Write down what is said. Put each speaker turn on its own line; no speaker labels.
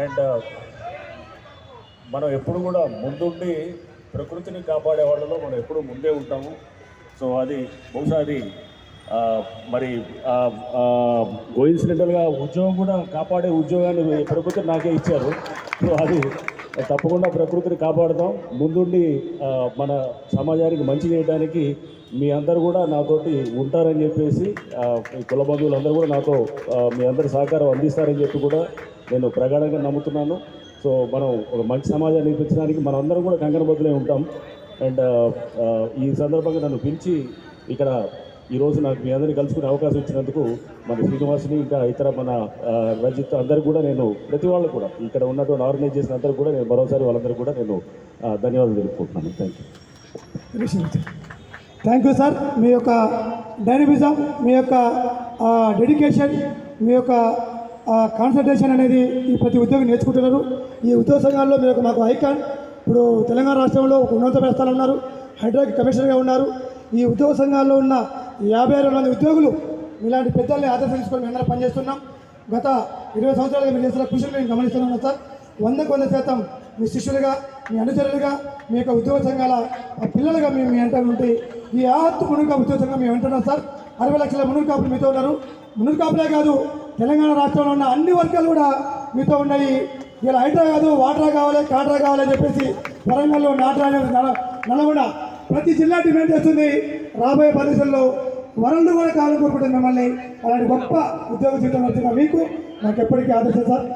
And uh, మనం ఎప్పుడు కూడా ముందుండి ప్రకృతిని కాపాడే వాళ్ళలో మనం ఎప్పుడు ముందే ఉంటాము. సో అది బహుశా అది మరి కోయిన్సిడెంటల్గా ఉద్యోగం కూడా కాపాడే ఉద్యోగాన్ని ప్రకృతి నాకే ఇచ్చారు. సో అది తప్పకుండా ప్రకృతిని కాపాడుతాం. ముందుండి మన సమాజానికి మంచి చేయడానికి మీ అందరు కూడా నాతోటి ఉంటారని చెప్పేసి ఆ, కుల బంధువులందరూ కూడా నాతో మీ అందరి సహకారం అందిస్తారని చెప్పి కూడా నేను ప్రగాఢంగా నమ్ముతున్నాను. సో మనం ఒక మంచి సమాజాన్ని నిర్మించడానికి మనం అందరం కూడా కంకణబద్దులే ఉంటాం. అండ్ ఈ సందర్భంగా నన్ను పిలిచి ఇక్కడ ఈరోజు నాకు మీ అందరినీ కలుసుకునే అవకాశం ఇచ్చినందుకు మన శ్రీనివాసుని ఇంకా ఇతర మన రజిత్ అందరూ కూడా నేను ప్రతి వాళ్ళు కూడా ఇక్కడ ఉన్నటువంటి ఆర్గనైజ్ చేసిన అందరూ కూడా నేను మరోసారి వాళ్ళందరూ కూడా నేను ధన్యవాదాలు తెలుపుకుంటున్నాను. Thank you
thank you sir మీ యొక్క డైనమిజం మీ యొక్క డెడికేషన్ మీ యొక్క కాన్సన్ట్రేషన్ అనేది ఈ ప్రతి ఉద్యోగి నేర్చుకుంటున్నారు. ఈ ఉద్యోగ సంఘాల్లో మీరు ఒక మాకు ఐకాన్ ఇప్పుడు తెలంగాణ రాష్ట్రంలో ఒక ఉన్నత వ్యవస్థలు ఉన్నారు హైడ్రాకి కమిషనర్గా ఉన్నారు. ఈ ఉద్యోగ సంఘాల్లో ఉన్న యాభై ఆరు మంది ఉద్యోగులు ఇలాంటి పెద్దల్ని ఆదర్శించుకొని మేము పనిచేస్తున్నాం. గత ఇరవై సంవత్సరాలుగా మీరు చేసిన కృషిని మేము గమనిస్తున్నాం సార్ వందకు వంద శాతం మీ శిష్యులుగా మీ అనుచరులుగా మీ యొక్క ఉద్యోగ సంఘాల పిల్లలుగా మేము మీ వెంట ఉంటే ఈ ఆత్మ ఉద్యోగ సంఘం మేము వెంటున్నాం సార్. అరవై లక్షల మునుగు కాపులు మీతో ఉన్నారు. మునుగు కాపులే కాదు తెలంగాణ రాష్ట్రంలో ఉన్న అన్ని వర్గాలు కూడా మీతో ఉన్నాయి. ఇలా హైడ్రా కాదు వాటరా కావాలి కాట్రా కావాలి అని చెప్పేసి వరంగల్లో నాట్రా నల్లగొండ ప్రతి జిల్లా డిమాండ్ చేస్తుంది. రాబోయే పరిస్థితుల్లో వరల్డ్ కూడా కావాలని కోరుకుంటుంది మిమ్మల్ని. అలాంటి గొప్ప ఉద్యోగ జీవితం వచ్చిన మీకు నాకు ఎప్పటికీ ఆదర్శం సార్.